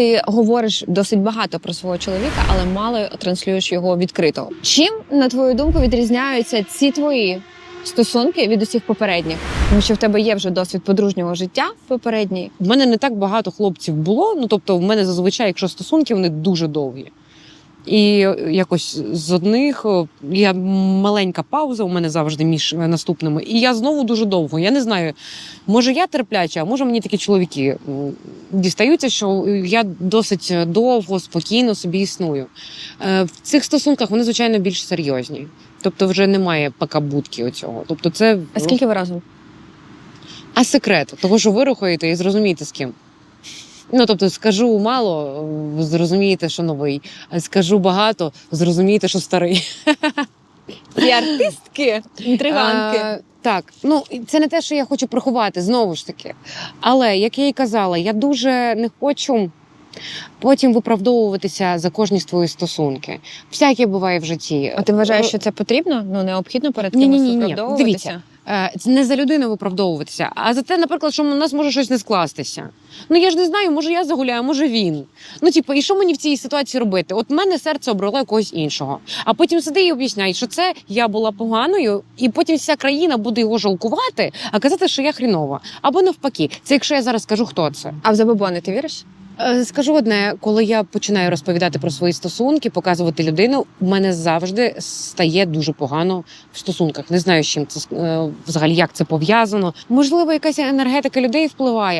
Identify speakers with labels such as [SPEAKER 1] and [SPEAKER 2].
[SPEAKER 1] Ти говориш досить багато про свого чоловіка, але мало транслюєш його відкрито. Чим, на твою думку, відрізняються ці твої стосунки від усіх попередніх? Тому що в тебе є вже досвід подружнього життя попередній.
[SPEAKER 2] В мене не так багато хлопців було. Ну тобто, в мене зазвичай, якщо стосунки, вони дуже довгі. І якось з одних я маленька пауза у мене завжди між наступними. І я знову дуже довго. Я не знаю, може я терпляча, а може мені такі чоловіки дістаються, що я досить довго, спокійно собі існую. Е, В цих стосунках вони, звичайно, більш серйозні. Тобто, вже немає покабутки оцього. Тобто, це
[SPEAKER 1] А скільки ви разом?
[SPEAKER 2] а секрет, того, що ви рухаєте і зрозумієте з ким. Ну, тобто, скажу мало, зрозумієте, що новий. А скажу багато, зрозумієте, що старий.
[SPEAKER 1] Ці артистки, інтриганки.
[SPEAKER 2] Е, так, ну це не те, що я хочу приховати, знову ж таки. Але як я і казала, я дуже не хочу потім виправдовуватися за кожні свої стосунки. Всяке буває в житті.
[SPEAKER 1] А ти вважаєш, що це потрібно? Ну необхідно перед кимось
[SPEAKER 2] Ні-ні-ні-ні.
[SPEAKER 1] виправдовуватися?
[SPEAKER 2] Дивіться. Е, це не за людину виправдовуватися, а за те, наприклад, що у нас може щось не скластися. Ну я ж не знаю, може я загуляю, може він. Ну, типу, і що мені в цій ситуації робити? От мене серце обрало якогось іншого. А потім сиди і об'ясняй, що це я була поганою, і потім вся країна буде його жалкувати, а казати, що я хрінова. Або навпаки, це якщо я зараз скажу, хто це.
[SPEAKER 1] А в забобони ти віриш?
[SPEAKER 2] Е, Скажу одне, коли я починаю розповідати про свої стосунки, показувати людину, у мене завжди стає дуже погано в стосунках. Не знаю, з чим це е, взагалі як це пов'язано. Можливо, якась енергетика людей впливає,